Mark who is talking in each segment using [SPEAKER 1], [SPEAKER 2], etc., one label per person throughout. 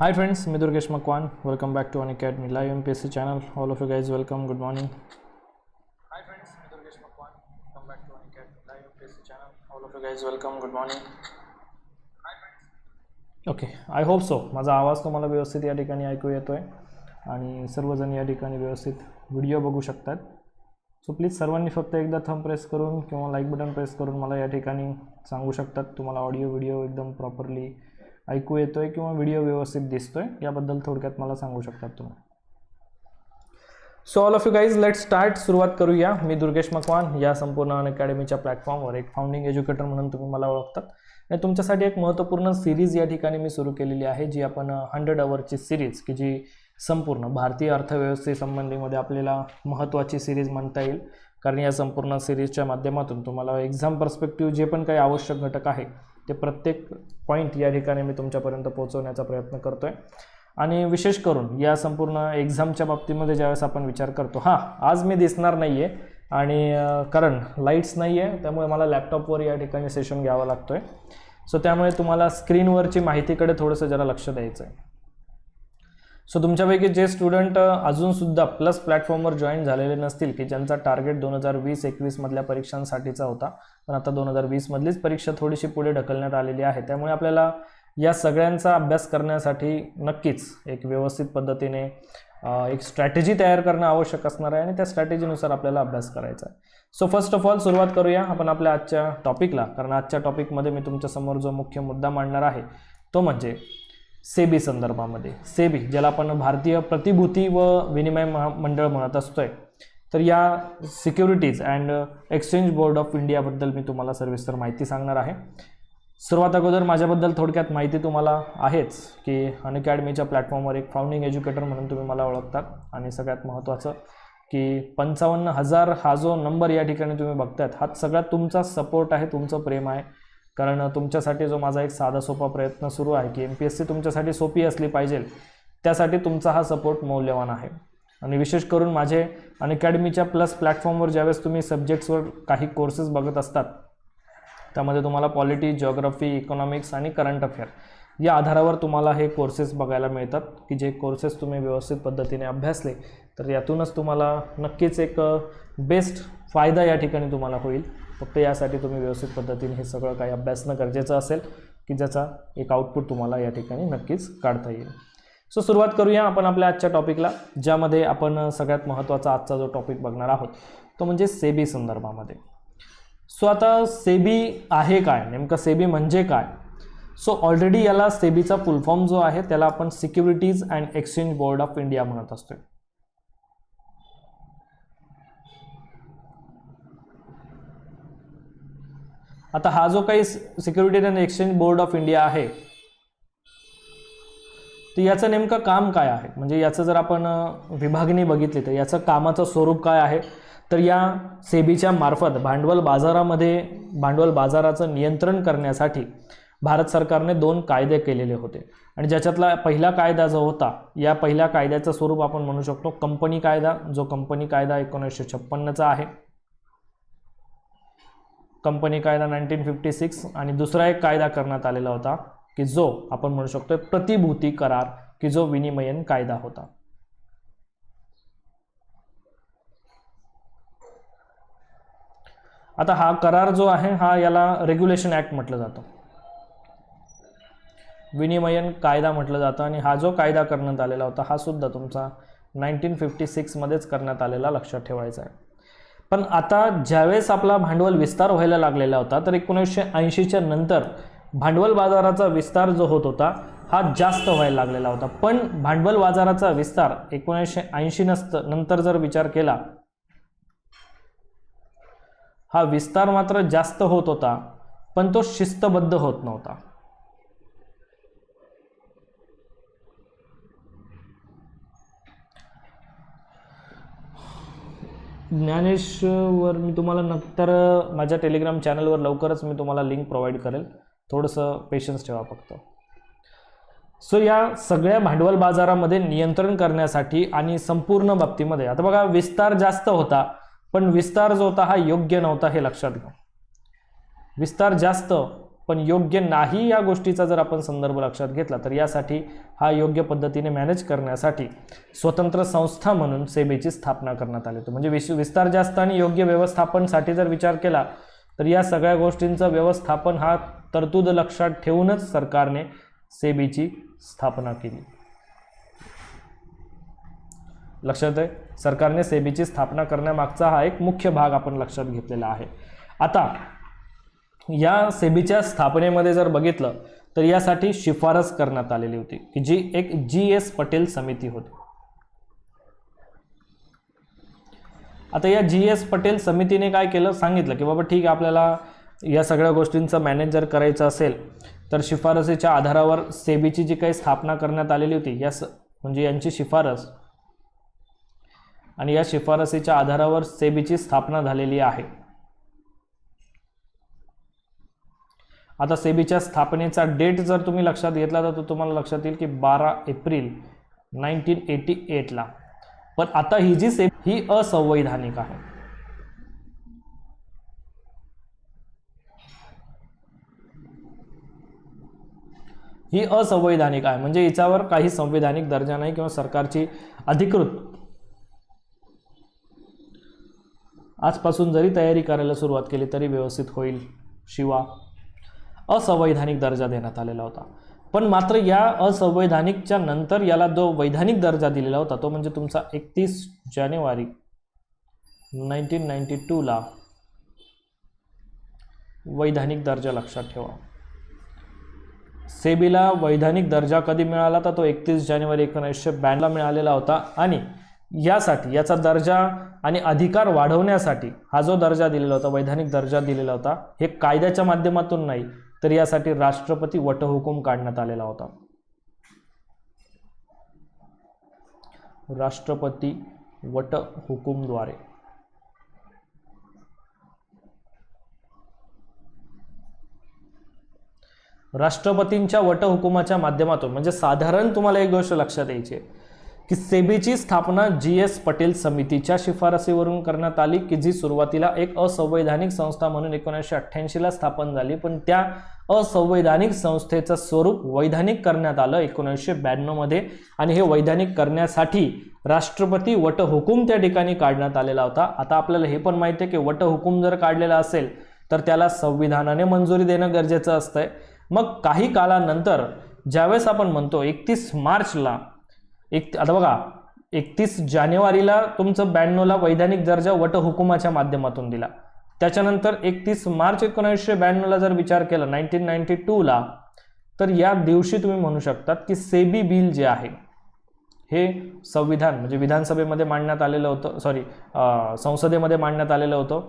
[SPEAKER 1] हाय friends मी Durgesh Makwan welcome back to Unacademy live M P S channel all of you guys welcome good morning hi friends मी Durgesh Makwan welcome back to un live M channel all of you guys welcome good morning okay I hope so माझा आवाज तुम्हाला व्यवस्थित या ठिकाणी ऐकू येतो आहे आणि सर्वजण या ठिकाणी व्यवस्थित व्हिडिओ बघू शकतात सो प्लीज सर्वांनी फक्त एकदा थंब प्रेस करून किंवा लाईक बटन प्रेस करून मला या ठिकाणी सांगू शकतात तुम्हाला ऑडिओ व्हिडिओ एकदम प्रॉपरली ऐकू येतोय किंवा व्हिडिओ व्यवस्थित दिसतोय याबद्दल थोडक्यात मला सांगू शकतात तुम्ही so all of you guys let start सुरुवात करूया मी दुर्गेश मकवान या संपूर्ण अन अकॅडमीच्या प्लॅटफॉर्मवर एक फाउंडिंग एज्युकेटर म्हणून तुम्ही मला ओळखतात आणि तुमच्यासाठी एक महत्त्वपूर्ण सिरीज या ठिकाणी मी सुरू केलेली आहे जी आपण हंड्रेड अवरची सिरीज की जी संपूर्ण भारतीय अर्थव्यवस्थेसंबंधीमध्ये आपल्याला महत्त्वाची सिरीज म्हणता येईल कारण या संपूर्ण सिरीजच्या माध्यमातून तुम्हाला एक्झाम पर्स्पेक्टिव्ह जे पण काही आवश्यक घटक आहे ते प्रत्येक पॉईंट या ठिकाणी मी तुमच्यापर्यंत पोहोचवण्याचा प्रयत्न करतो आहे आणि विशेष करून या संपूर्ण एक्झामच्या बाबतीमध्ये ज्यावेळेस आपण विचार करतो हां आज मी दिसणार नाही आहे आणि कारण लाईट्स नाही आहे त्यामुळे मला लॅपटॉपवर या ठिकाणी सेशन घ्यावा लागतो आहे सो त्यामुळे तुम्हाला स्क्रीनवरची माहितीकडे थोडंसं जरा लक्ष द्यायचं आहे सो तुमच्यापैकी जे स्टुडंट अजूनसुद्धा प्लस प्लॅटफॉर्मवर जॉईन झालेले नसतील की ज्यांचा टार्गेट दोन हजार वीस एकवीसमधल्या परीक्षांसाठीचा होता पण आता दोन हजार वीसमधलीच परीक्षा थोडीशी पुढे ढकलण्यात आलेली आहे त्यामुळे आपल्याला या सगळ्यांचा अभ्यास करण्यासाठी नक्कीच एक व्यवस्थित पद्धतीने एक स्ट्रॅटेजी तयार करणं आवश्यक असणार आहे आणि त्या स्ट्रॅटेजीनुसार आपल्याला अभ्यास करायचा आहे सो फर्स्ट ऑफ ऑल सुरुवात करूया आपण आपल्या आजच्या टॉपिकला कारण आजच्या टॉपिकमध्ये मी तुमच्यासमोर जो मुख्य मुद्दा मांडणार आहे तो म्हणजे सेबी संदर्भामध्ये सेबी ज्याला आपण भारतीय प्रतिभूती व विनिमय मंडळ म्हणत असतोय तर या securities and exchange board of इंडियाबद्दल मी तुम्हाला सर्विस्तर माहिती सांगणार आहे सुरुवात अगोदर माझ्याबद्दल थोडक्यात माहिती तुम्हाला आहेच की अनअकॅडमीच्या प्लॅटफॉर्मवर एक फाउंडिंग एज्युकेटर म्हणून तुम्ही मला ओळखतात आणि सगळ्यात महत्त्वाचं की पंचावन्न हजार हा जो नंबर या ठिकाणी तुम्ही बघतायत हा सगळ्यात तुमचा सपोर्ट आहे तुमचं प्रेम आहे कारण तुमच्यासाठी जो माझा एक साधा सोपा प्रयत्न सुरू आहे की एम पी एस सी तुमच्यासाठी सोपी असली पाहिजे त्यासाठी तुमचा हा सपोर्ट मौल्यवान आहे आणि विशेष करून माझे अनअकॅडमीच्या प्लस प्लॅटफॉर्मवर ज्यावेळेस तुम्ही सब्जेक्ट्सवर काही कोर्सेस बघत असतात त्यामध्ये तुम्हाला पॉलिटी जॉग्रफी इकॉनॉमिक्स आणि करंट अफेअर या आधारावर तुम्हाला हे कोर्सेस बघायला मिळतात की जे कोर्सेस तुम्ही व्यवस्थित पद्धतीने अभ्यासले तर यातूनच तुम्हाला नक्कीच एक बेस्ट फायदा या ठिकाणी तुम्हाला होईल फक्त यासाठी तुम्ही व्यवस्थित पद्धतीने हे सगळं काही अभ्यासणं गरजेचं असेल की ज्याचा एक आउटपुट तुम्हाला या ठिकाणी नक्कीच काढता येईल सो सुरुवात करूया आपण आपल्या आजच्या टॉपिकला ज्यामध्ये आपण सगळ्यात महत्त्वाचा आजचा जो टॉपिक बघणार आहोत तो म्हणजे सेबी संदर्भामध्ये सो आता सेबी आहे काय नेमकं सेबी म्हणजे काय सो ऑलरेडी याला सेबीचा फुलफॉर्म जो आहे त्याला आपण securities and exchange board of India म्हणत असतो आता हा जो काही security and exchange board of India आहे तर याचं नेमकं का काम काय आहे म्हणजे याचं जर आपण विभागणी बघितली तर याचं कामाचं स्वरूप काय आहे तर या सेबीच्या मार्फत भांडवल बाजारामध्ये भांडवल बाजाराचं नियंत्रण करण्यासाठी भारत सरकारने दोन कायदे केलेले होते आणि ज्याच्यातला पहिला कायदा जो होता या पहिल्या कायद्याचं स्वरूप आपण म्हणू शकतो कंपनी कायदा जो कंपनी कायदा एकोणीसशे छप्पन्नचा आहे कंपनी कायदा नाईन्टीन फिफ्टी सिक्स आणि दुसरा एक कायदा करण्यात आलेला होता की जो आपण म्हणू शकतो प्रतिभूती करार की जो विनिमयन कायदा होता आता हा करार जो आहे हा याला रेग्युलेशन ऍक्ट म्हटलं जातं विनिमयन कायदा म्हटलं जातं आणि हा जो कायदा करण्यात आलेला होता हा सुद्धा तुमचा नाईन्टीन फिफ्टी सिक्समध्येच करण्यात आलेला लक्षात ठेवायचा आहे पण आता ज्यावेळेस आपला भांडवल विस्तार व्हायला लागलेला होता तर एकोणीसशे ऐंशीच्या नंतर भांडवल बाजाराचा विस्तार जो होत होता हा जास्त व्हायला लागलेला होता पण भांडवल बाजाराचा विस्तार एकोणीसशे ऐंशी नसत नंतर जर विचार केला हा विस्तार मात्र जास्त होत होता पण तो शिस्तबद्ध होत नव्हता ज्ञानेशवर मी तुम्हाला नंतर माझ्या टेलिग्राम चॅनलवर लवकरच मी तुम्हाला लिंक प्रोव्हाइड करेल थोडंसं पेशन्स ठेवा फक्त सो या सगळ्या भांडवल बाजारामध्ये नियंत्रण करण्यासाठी आणि संपूर्ण बाबतीमध्ये आता बघा विस्तार जास्त होता पण विस्तार जो होता हा योग्य नव्हता हे लक्षात घ्या विस्तार जास्त पण योग्य नाही या गोष्टीचा जर आपण संदर्भ लक्षात घेतला तर यासाठी हा योग्य पद्धतीने मॅनेज करण्यासाठी स्वतंत्र संस्था म्हणून सेबेची स्थापना करण्यात आली होती म्हणजे विश विस्तार जास्त आणि योग्य व्यवस्थापनसाठी जर विचार केला तर या सगळ्या गोष्टींचं व्यवस्थापन हा तरतूद लक्षात ठेवूनच सरकारने सेबीची स्थापना केली लक्षात आहे सरकारने सेबीची स्थापना करण्यामागचा हा एक मुख्य भाग आपण लक्षात घेतलेला आहे आता या सेबीच्या स्थापनेमध्ये जर बघितलं तर यासाठी शिफारस करण्यात आलेली होती की जी एक जी एस पटेल समिती होती आता या जी एस पटेल समितीने काय केलं सांगितलं की बाबा ठीक आहे आपल्याला या सगळ्या गोष्टींचं मॅनेज जर करायचं असेल तर शिफारसीच्या आधारावर सेबीची जी काही स्थापना करण्यात आलेली होती या म्हणजे यांची शिफारस आणि या शिफारसीच्या आधारावर सेबीची स्थापना झालेली आहे आता सेबीच्या स्थापनेचा डेट जर तुम्ही लक्षात घेतला तर तो तुम्हाला लक्षात येईल की बारा एप्रिल नाईन्टीन एटी एटला पण आता ही जी सेबी ही असंवैधानिक आहे ही असंवैधानिक आहे म्हणजे हिच्यावर काही संवैधानिक दर्जा नाही किंवा सरकारची अधिकृत आजपासून जरी तयारी करायला सुरुवात केली तरी व्यवस्थित होईल शिवा असंवैधानिक दर्जा देण्यात आलेला होता पण मात्र या असंवैधानिकच्या नंतर याला जो वैधानिक दर्जा दिलेला होता तो म्हणजे तुमचा एकतीस जानेवारी नाईन्टीन ला टूला वैधानिक दर्जा लक्षात ठेवा सेबीला वैधानिक दर्जा कधी मिळाला तर तो एकतीस जानेवारी एकोणीसशे ब्याण्णवला मिळालेला होता आणि यासाठी याचा दर्जा आणि अधिकार वाढवण्यासाठी हा जो दर्जा दिलेला होता वैधानिक दर्जा दिलेला होता हे कायद्याच्या माध्यमातून नाही तर यासाठी राष्ट्रपती वटहुकूम काढण्यात आलेला होता राष्ट्रपती वटहुकूमद्वारे राष्ट्रपतींच्या वटहुकुमाच्या माध्यमातून म्हणजे साधारण तुम्हाला एक गोष्ट लक्षात यायची आहे की सेबीची स्थापना जी एस पटेल समितीच्या शिफारसीवरून करण्यात आली की जी सुरुवातीला एक असंवैधानिक संस्था म्हणून एकोणीसशे अठ्ठ्याऐंशीला स्थापन झाली पण त्या असंवैधानिक संस्थेचं स्वरूप वैधानिक करण्यात आलं एकोणीसशे ब्याण्णवमध्ये आणि हे वैधानिक करण्यासाठी राष्ट्रपती वटहुकूम त्या ठिकाणी काढण्यात आलेला होता आता आपल्याला हे पण माहिती आहे की वटहुकूम जर काढलेला असेल तर त्याला संविधानाने मंजुरी देणं गरजेचं असतंय मग काही काळानंतर ज्यावेळेस आपण म्हणतो एकतीस मार्चला एक आता बघा एकतीस जानेवारीला तुमचं ब्याण्णवला वैधानिक दर्जा वटहुकुमाच्या माध्यमातून दिला त्याच्यानंतर एकतीस मार्च एकोणीसशे ब्याण्णवला जर विचार केला नाईन्टीन नाईन्टी टूला तर या दिवशी तुम्ही म्हणू शकतात की सेबी बिल जे आहे हे संविधान म्हणजे विधानसभेमध्ये मांडण्यात आलेलं होतं सॉरी संसदेमध्ये मांडण्यात आलेलं होतं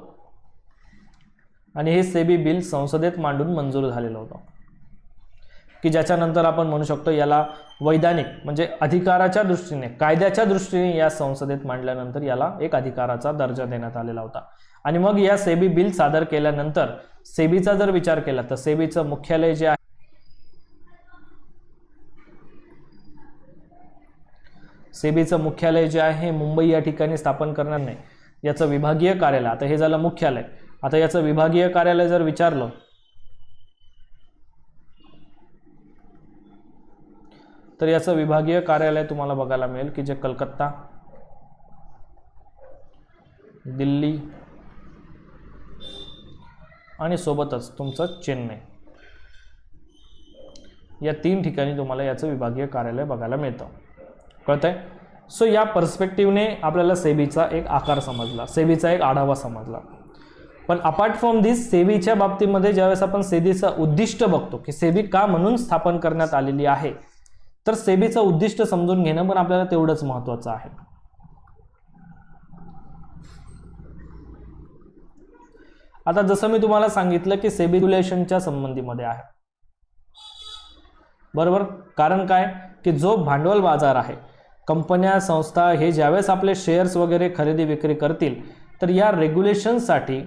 [SPEAKER 1] आणि हे सेबी बिल संसदेत मांडून मंजूर झालेलं होतं की ज्याच्यानंतर आपण म्हणू शकतो याला वैधानिक म्हणजे अधिकाराच्या दृष्टीने कायद्याच्या दृष्टीने या संसदेत मांडल्यानंतर याला एक अधिकाराचा दर्जा देण्यात आलेला होता आणि मग या सेबी बिल सादर केल्यानंतर सेबीचा जर विचार केला तर सेबीचं मुख्यालय जे आहे सेबीचं मुख्यालय जे आहे मुंबई या ठिकाणी स्थापन करणार नाही याचं विभागीय कार्यालय आता हे झालं मुख्यालय आता याचं विभागीय कार्यालय जर विचारलं तर याचं विभागीय कार्यालय तुम्हाला बघायला मिळेल की जे कलकत्ता दिल्ली आणि सोबतच तुमचं चेन्नई या तीन ठिकाणी तुम्हाला याचं विभागीय कार्यालय बघायला मिळतं कळतंय सो या पर्स्पेक्टिव्हने आपल्याला सेबीचा एक आकार समजला सेबीचा एक आढावा समजला पण अपार्ट फ्रॉम दिस सेबीच्या बाबतीमध्ये ज्यावेळेस आपण सेबीचं उद्दिष्ट बघतो की सेबी का म्हणून स्थापन करण्यात आलेली आहे तर सेबीचं उद्दिष्ट समजून घेणं पण आपल्याला तेवढंच महत्त्वाचं आहे आता जसं मी तुम्हाला सांगितलं की सेबी रेग्युलेशनच्या संबंधीमध्ये आहे बरोबर कारण काय की जो भांडवल बाजार आहे कंपन्या संस्था हे ज्यावेळेस आपले शेअर्स वगैरे खरेदी विक्री करतील तर या रेग्युलेशनसाठी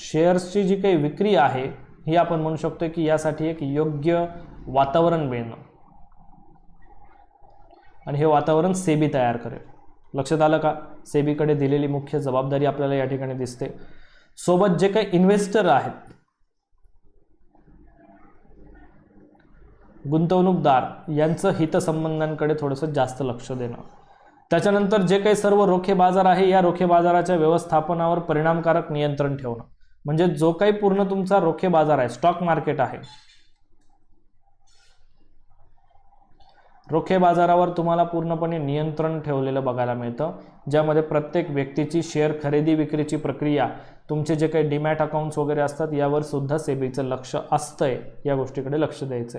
[SPEAKER 1] शेअर्सची जी काही विक्री आहे हे आपण म्हणू शकतो की यासाठी एक योग्य वातावरण मिळणं आणि हे वातावरण सेबी तयार करेल लक्षात आलं का सेबीकडे दिलेली मुख्य जबाबदारी आपल्याला या ठिकाणी दिसते सोबत जे काही इन्व्हेस्टर आहेत गुंतवणूकदार यांचं हितसंबंधांकडे थोडंसं जास्त लक्ष देणं त्याच्यानंतर जे काही सर्व रोखे बाजार आहे या रोखे बाजाराच्या व्यवस्थापनावर परिणामकारक नियंत्रण ठेवणं म्हणजे जो काही पूर्ण तुमचा रोखे बाजार आहे स्टॉक मार्केट आहे रोखे बाजारावर तुम्हाला पूर्णपणे नियंत्रण ठेवलेलं बघायला मिळतं ज्यामध्ये प्रत्येक व्यक्तीची शेअर खरेदी विक्रीची प्रक्रिया तुमचे जे काही डिमॅट अकाउंट्स वगैरे असतात यावर सुद्धा सेबीचं लक्ष असतंय या गोष्टीकडे लक्ष द्यायचं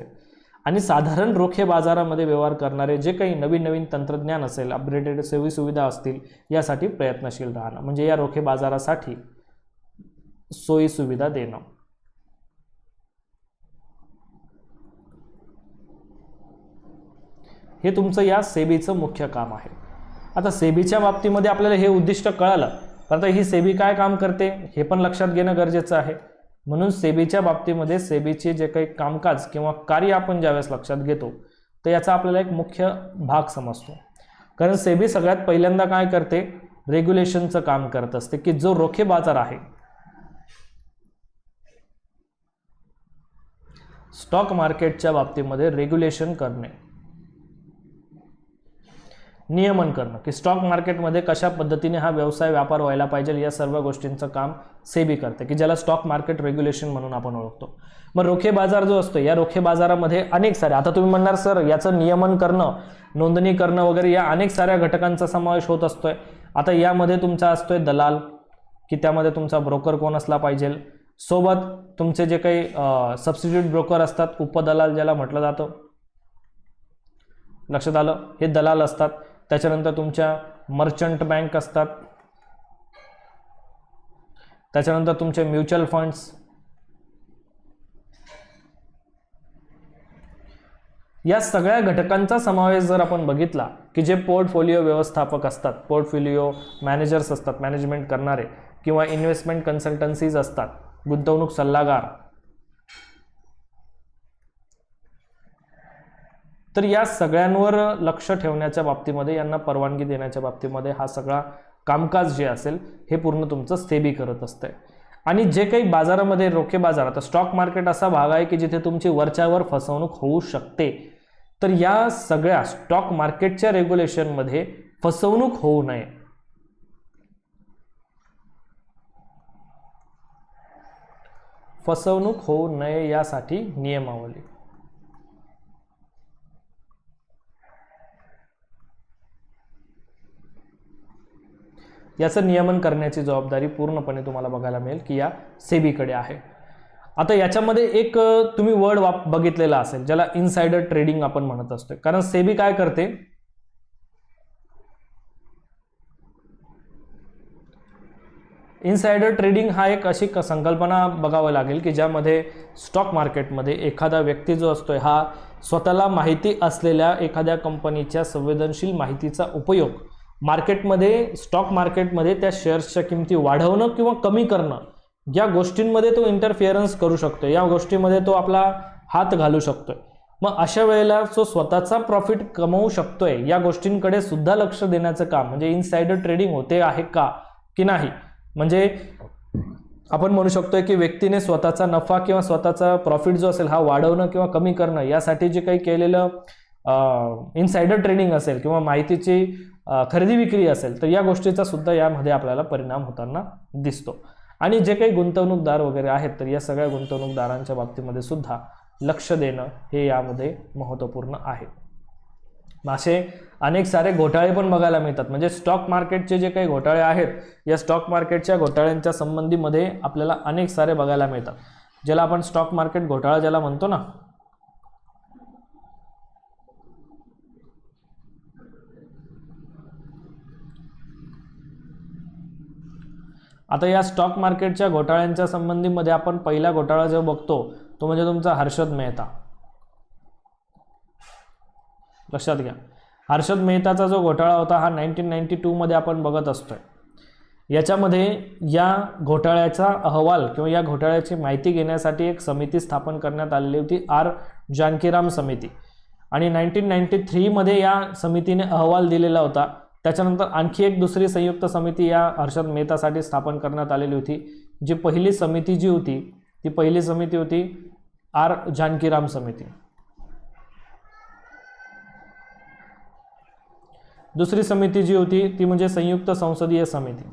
[SPEAKER 1] आणि साधारण रोखे बाजारामध्ये व्यवहार करणारे जे काही नवीन नवीन तंत्रज्ञान असेल अपडेटेड सेवी सुविधा असतील यासाठी प्रयत्नशील राहणं म्हणजे या रोखे बाजारासाठी सोयी सुविधा देणं हे तुमचं या सेबीचं मुख्य काम आहे आता सेबीच्या बाबतीमध्ये आपल्याला हे उद्दिष्ट कळालं पण आता ही सेबी काय काम करते हे पण लक्षात घेणं गरजेचं आहे म्हणून सेबीच्या बाबतीमध्ये सेबीचे जे काही कामकाज किंवा कार्य आपण ज्यावेळेस लक्षात घेतो तर याचा आपल्याला एक मुख्य भाग समजतो कारण सेबी सगळ्यात पहिल्यांदा काय करते रेग्युलेशनचं काम करत असते की जो रोखे बाजार आहे स्टॉक मार्केटच्या बाबतीमध्ये रेग्युलेशन करणे नियमन करणं की स्टॉक मार्केटमध्ये कशा पद्धतीने हा व्यवसाय व्यापार व्हायला पाहिजे या सर्व गोष्टींचं काम सेबी करते की ज्याला स्टॉक मार्केट रेग्युलेशन म्हणून आपण ओळखतो मग रोखे बाजार जो असतो या रोखे बाजारामध्ये अनेक सारे आता तुम्ही म्हणणार सर याचं नियमन करणं नोंदणी करणं वगैरे या अनेक साऱ्या घटकांचा समावेश होत असतोय आता यामध्ये तुमचा असतोय दलाल की त्यामध्ये तुमचा ब्रोकर कोण असला पाहिजे सोबत तुमचे जे काही सबस्टिट्यूट ब्रोकर असतात उपदलाल ज्याला म्हटलं जातं लक्षात आलं हे दलाल असतात त्याच्यानंतर तुमच्या मर्चंट बँक असतात त्याच्यानंतर तुमचे म्युच्युअल फंड्स या सगळ्या घटकांचा समावेश जर आपण बघितला की जे पोर्टफोलिओ व्यवस्थापक असतात पोर्टफोलिओ मॅनेजर्स असतात मॅनेजमेंट करणारे किंवा इन्व्हेस्टमेंट कन्सल्टन्सीज असतात गुंतवणूक सल्लागार तर या सगळ्यांवर लक्ष ठेवण्याच्या बाबतीमध्ये यांना परवानगी देण्याच्या बाबतीमध्ये हा सगळा कामकाज जे असेल हे पूर्ण तुमचं सेबी करत असतंय आणि जे काही बाजारामध्ये रोखे बाजार आता स्टॉक मार्केट असा भाग आहे की जिथे तुमची वरच्यावर फसवणूक होऊ शकते तर या सगळ्या स्टॉक मार्केटच्या रेग्युलेशनमध्ये फसवणूक होऊ नये फसवणूक होऊ नये यासाठी नियमावली याचं नियमन करण्याची जबाबदारी पूर्णपणे तुम्हाला बघायला मिळेल की या सेबीकडे आहे आता याच्यामध्ये एक तुम्ही वर्ड बघितलेला असेल ज्याला इनसाइडर ट्रेडिंग आपण म्हणत असतो कारण सेबी काय करते इनसायडर ट्रेडिंग हा एक अशी संकल्पना बघावं लागेल की ज्यामध्ये स्टॉक मार्केटमध्ये एखादा व्यक्ती जो असतो आहे हा स्वतःला माहिती असलेल्या एखाद्या कंपनीच्या संवेदनशील माहितीचा उपयोग मार्केटमध्ये स्टॉक मार्केटमध्ये त्या शेअर्सच्या किमती वाढवणं किंवा कमी करणं या गोष्टींमध्ये तो इंटरफिअरन्स करू शकतो या गोष्टीमध्ये तो आपला हात घालू शकतो मग अशा वेळेला जो स्वतःचा प्रॉफिट कमवू शकतोय या गोष्टींकडे सुद्धा लक्ष देण्याचं काम म्हणजे इनसायडर ट्रेडिंग होते आहे का की नाही म्हणजे आपण म्हणू शकतोय की व्यक्तीने स्वतःचा नफा किंवा स्वतःचा प्रॉफिट जो असेल हा वाढवणं किंवा कमी करणं यासाठी जे काही केलेलं इनसाइडर ट्रेडिंग असेल किंवा माहितीची खरेदी विक्री असेल तर या गोष्टीचा सुद्धा यामध्ये आपल्याला परिणाम होताना दिसतो आणि जे काही गुंतवणूकदार वगैरे आहेत तर या सगळ्या गुंतवणूकदारांच्या बाबतीमध्ये सुद्धा लक्ष देणं हे यामध्ये महत्त्वपूर्ण आहे असे अनेक सारे घोटाळे पण बघायला मिळतात म्हणजे स्टॉक मार्केटचे जे काही घोटाळे आहेत या स्टॉक मार्केटच्या घोटाळ्यांच्या संबंधीमध्ये आपल्याला अनेक सारे बघायला मिळतात ज्याला आपण स्टॉक मार्केट घोटाळा ज्याला म्हणतो ना आता या स्टॉक मार्केटच्या घोटाळ्यांच्या संबंधीमध्ये आपण पहिला घोटाळा जो बघतो तो म्हणजे तुमचा हर्षद मेहता लक्षात घ्या हर्षद मेहताचा जो घोटाळा होता हा नाईन्टीन नाईन्टी टूमध्ये आपण बघत असतो आहे याच्यामध्ये या घोटाळ्याचा अहवाल किंवा या घोटाळ्याची माहिती घेण्यासाठी एक समिती स्थापन करण्यात आलेली होती आर जानकीराम समिती आणि नाईन्टीन नाईन्टी थ्रीमध्ये या समितीने अहवाल दिलेला होता त्याच्यानंतर आणखी एक दुसरी संयुक्त समिती या हर्षद मेहतासाठी स्थापन करण्यात आलेली होती जी पहिली समिती जी होती ती पहिली समिती होती आर जानकीराम समिती दुसरी समिती जी होती ती म्हणजे संयुक्त संसदीय समिती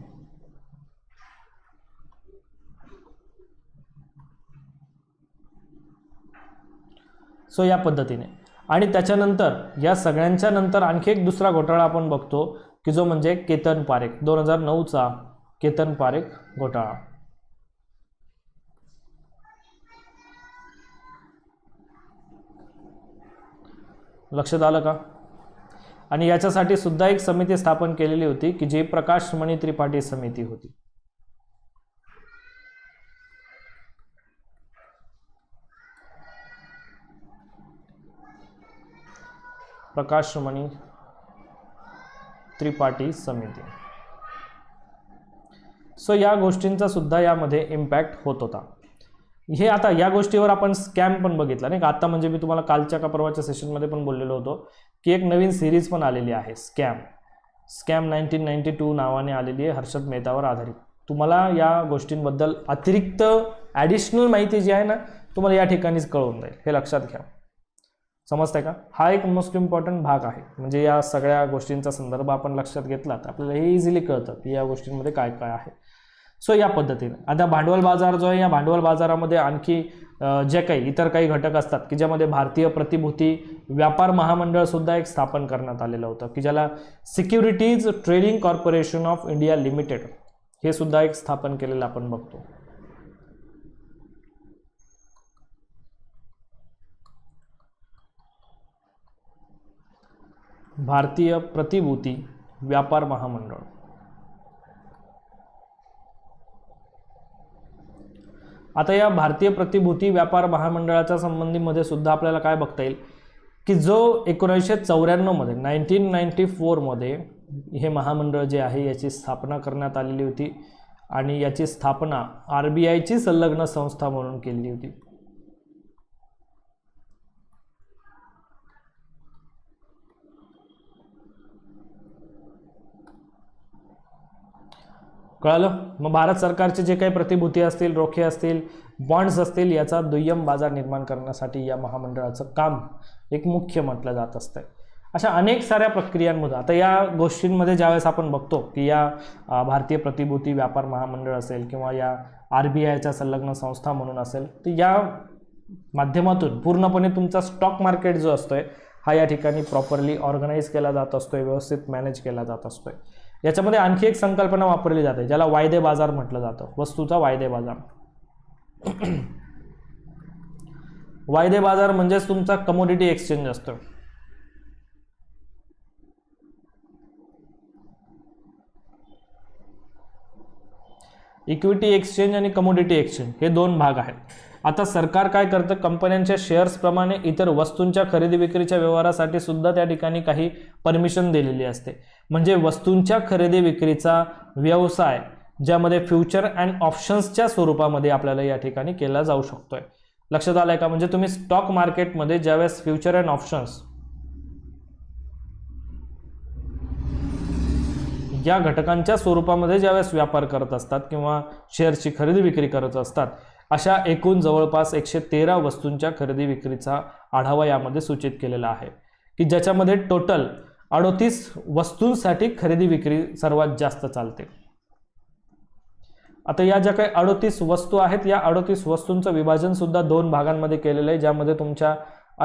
[SPEAKER 1] सो या पद्धतीने आणि त्याच्यानंतर या सगळ्यांच्या नंतर आणखी एक दुसरा घोटाळा आपण बघतो की जो म्हणजे केतन पारेख दोन हजार नऊचा केतन पारेख घोटाळा लक्षात आलं का आणि याच्यासाठी सुद्धा एक समिती स्थापन केलेली होती की जी प्रकाश मणी त्रिपाठी समिती होती प्रकाशमणी त्रिपाठी समिती सो या गोष्टींचा सुद्धा यामध्ये इम्पॅक्ट होत होता हे आता या गोष्टीवर आपण स्कॅम पण बघितला नाही का आता म्हणजे मी तुम्हाला कालच्या का परवाच्या सेशनमध्ये पण बोललेलो होतो की एक नवीन सिरीज पण आलेली आहे scam scam nineteen ninety two नावाने आलेली आहे हर्षद मेहतावर आधारित तुम्हाला या गोष्टींबद्दल अतिरिक्त ॲडिशनल माहिती जी आहे ना तुम्हाला या ठिकाणीच कळवून जाईल हे लक्षात घ्या समजतंय का हा एक मोस्ट इम्पॉर्टंट भाग आहे म्हणजे या सगळ्या गोष्टींचा संदर्भ आपण लक्षात घेतला तर आपल्याला हे इझिली कळतं की या गोष्टींमध्ये काय काय आहे सो या पद्धतीने आता भांडवल बाजार जो आहे या भांडवल बाजारामध्ये आणखी जे काही इतर काही घटक असतात की ज्यामध्ये भारतीय प्रतिभूती व्यापार महामंडळसुद्धा एक स्थापन करण्यात आलेलं होतं की ज्याला securities trading corporation of India limited हे सुद्धा एक स्थापन केलेलं आपण बघतो भारतीय प्रतिभूती व्यापार महामंडळ आता या भारतीय प्रतिभूती व्यापार महामंडळाच्या संबंधीमध्ये सुद्धा आपल्याला काय बघता येईल की जो एकोणीसशे चौऱ्याण्णवमध्ये नाईन्टीन नाईन्टी फोरमध्ये हे महामंडळ जे आहे याची स्थापना करण्यात आलेली होती आणि याची स्थापना आर बी आयची संलग्न संस्था म्हणून केलेली होती कळालं मग भारत सरकारचे जे काही प्रतिभूती असतील रोखे असतील बॉन्ड्स असतील याचा दुय्यम बाजार निर्माण करण्यासाठी या महामंडळाचं काम एक मुख्य म्हटलं जात असतं अशा अनेक साऱ्या प्रक्रियांमधून आता या गोष्टींमध्ये ज्यावेळेस आपण बघतो की या भारतीय प्रतिभूती व्यापार महामंडळ असेल किंवा या आर बी आयच्या संलग्न संस्था म्हणून असेल तर या माध्यमातून पूर्णपणे तुमचा स्टॉक मार्केट जो असतो आहे हा या ठिकाणी प्रॉपरली ऑर्गनाईज केला जात असतो व्यवस्थित मॅनेज केला जात असतो याच्यामध्ये आणखी एक संकल्पना वापरली जाते ज्याला वायदे बाजार म्हटलं जातं वस्तूचा वायदे बाजार वायदे बाजार म्हणजेच तुमचा कमोडिटी एक्सचेंज असतो इक्विटी एक्सचेंज आणि कमोडिटी एक्सचेंज हे दोन भाग आहेत आता सरकार काय करतं कंपन्यांच्या शेअर्सप्रमाणे इतर वस्तूंच्या खरेदी विक्रीच्या व्यवहारासाठी सुद्धा त्या ठिकाणी काही परमिशन दिलेली असते म्हणजे वस्तूंच्या खरेदी विक्रीचा व्यवसाय ज्यामध्ये फ्युचर अँड ऑप्शन्सच्या स्वरूपामध्ये आपल्याला या ठिकाणी केला जाऊ शकतोय लक्षात आलंय का म्हणजे तुम्ही स्टॉक मार्केटमध्ये ज्यावेळेस फ्युचर अँड ऑप्शन्स या घटकांच्या स्वरूपामध्ये ज्यावेळेस व्यापार करत असतात किंवा शेअर्सची खरेदी विक्री करत असतात अशा एकूण जवळपास एकशे तेरा वस्तूंच्या खरेदी विक्रीचा आढावा यामध्ये सूचित केलेला आहे की ज्याच्यामध्ये टोटल अडोतीस वस्तूंसाठी खरेदी विक्री सर्वात जास्त चालते आता या ज्या काही अडोतीस वस्तू आहेत या अडोतीस वस्तूंचं विभाजन सुद्धा दोन भागांमध्ये केलेलं आहे ज्यामध्ये तुमच्या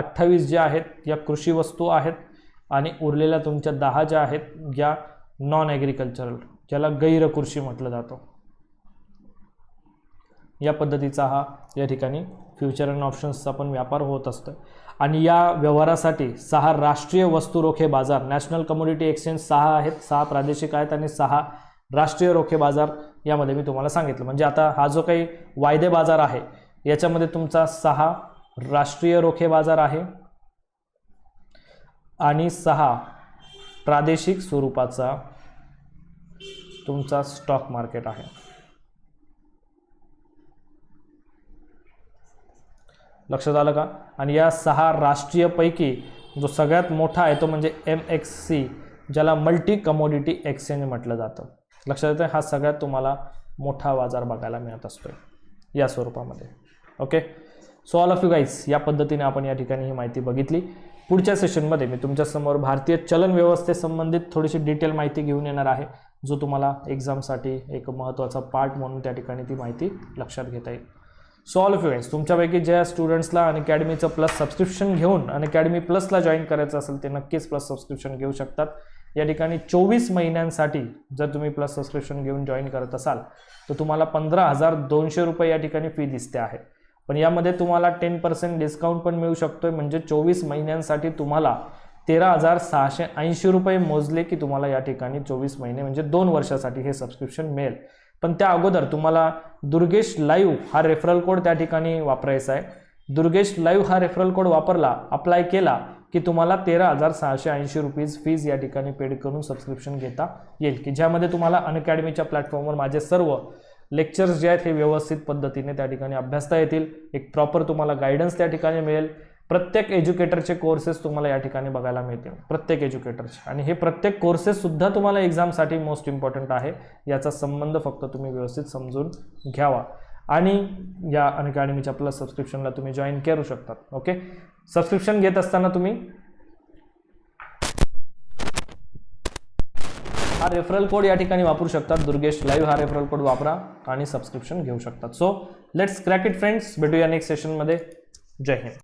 [SPEAKER 1] अठ्ठावीस ज्या आहेत या कृषी वस्तू आहेत आणि उरलेल्या तुमच्या दहा ज्या आहेत या नॉन ॲग्रिकल्चरल ज्याला गैर कृषी म्हटलं जातं या पद्धतीचा हा या ठिकाणी फ्युचर अँड ऑप्शन्सचा पण व्यापार होत असतो आणि या व्यवहारासाठी सहा राष्ट्रीय वस्तू रोखे बाजार नॅशनल कम्युनिटी एक्सचेंज सहा आहेत सहा प्रादेशिक आहेत आणि सहा राष्ट्रीय रोखे बाजार यामध्ये मी तुम्हाला सांगितलं म्हणजे आता हा जो काही वायदे बाजार आहे याच्यामध्ये तुमचा सहा राष्ट्रीय रोखे बाजार आहे आणि सहा प्रादेशिक स्वरूपाचा तुमचा स्टॉक मार्केट आहे लक्षात आलं का आणि या सहा राष्ट्रीयपैकी जो सगळ्यात मोठा आहे तो म्हणजे एम एक्स सी ज्याला मल्टी कमोडिटी एक्सचेंज म्हटलं जातं लक्षात येतं हा सगळ्यात तुम्हाला मोठा बाजार बघायला मिळत असतो या स्वरूपामध्ये okay so all of you guys या पद्धतीने आपण या ठिकाणी ही माहिती बघितली पुढच्या सेशनमध्ये मी तुमच्यासमोर भारतीय चलन व्यवस्थेसंबंधित थोडीशी डिटेल माहिती घेऊन येणार आहे जो तुम्हाला एक्झामसाठी एक महत्त्वाचा पार्ट म्हणून त्या ठिकाणी ती माहिती लक्षात घेता येईल सॉल्व इव्हेंट्स तुमच्यापैकी ज्या स्टुडंट्सला अकॅडमीचं प्लस सबस्क्रिप्शन घेऊन अकॅडमी प्लसला जॉईन करायचं असेल ते नक्कीच प्लस सबस्क्रिप्शन घेऊ शकतात या ठिकाणी चोवीस महिन्यांसाठी जर तुम्ही प्लस सबस्क्रिप्शन घेऊन जॉईन करत असाल तर तुम्हाला पंधरा हजार दोनशे रुपये या ठिकाणी फी दिसते आहे पण यामध्ये तुम्हाला टेन पर्सेंट डिस्काउंट पण मिळू शकतो म्हणजे चोवीस महिन्यांसाठी तुम्हाला तेरा हजार सहाशे ऐंशी रुपये मोजले की तुम्हाला या ठिकाणी चोवीस महिने म्हणजे दोन वर्षासाठी हे सबस्क्रिप्शन मिळेल पण त्या अगोदर तुम्हाला दुर्गेश लाईव्ह हा रेफरल कोड त्या ठिकाणी वापरायचा आहे दुर्गेश लाईव्ह हा रेफरल कोड वापरला अप्लाय केला की तुम्हाला तेरा हजार सहाशे ऐंशी रुपीज फीज या ठिकाणी पेड करून सबस्क्रिप्शन घेता येईल की ज्यामध्ये तुम्हाला अनअकॅडमीच्या प्लॅटफॉर्मवर माझे सर्व लेक्चर्स जे आहेत हे व्यवस्थित पद्धतीने त्या ठिकाणी अभ्यासता येतील एक प्रॉपर तुम्हाला गायडन्स त्या ठिकाणी मिळेल प्रत्येक एज्युकेटरचे कोर्सेस तुम्हाला या ठिकाणी बघायला मिळतील प्रत्येक एज्युकेटरचे आणि हे प्रत्येक कोर्सेससुद्धा तुम्हाला एक्झामसाठी मोस्ट इम्पॉर्टंट आहे याचा संबंध फक्त तुम्ही व्यवस्थित समजून घ्यावा आणि या अनकॅडमीच्या प्लस सबस्क्रिप्शनला तुम्ही जॉईन करू शकतात ओके सबस्क्रिप्शन घेत असताना तुम्ही हा रेफरल कोड या ठिकाणी वापरू शकतात दुर्गेश लाईव्ह हा रेफरल कोड वापरा आणि सबस्क्रिप्शन घेऊ शकतात so let's crack it friends भेटूया नेक्स्ट सेशनमध्ये जय हिंद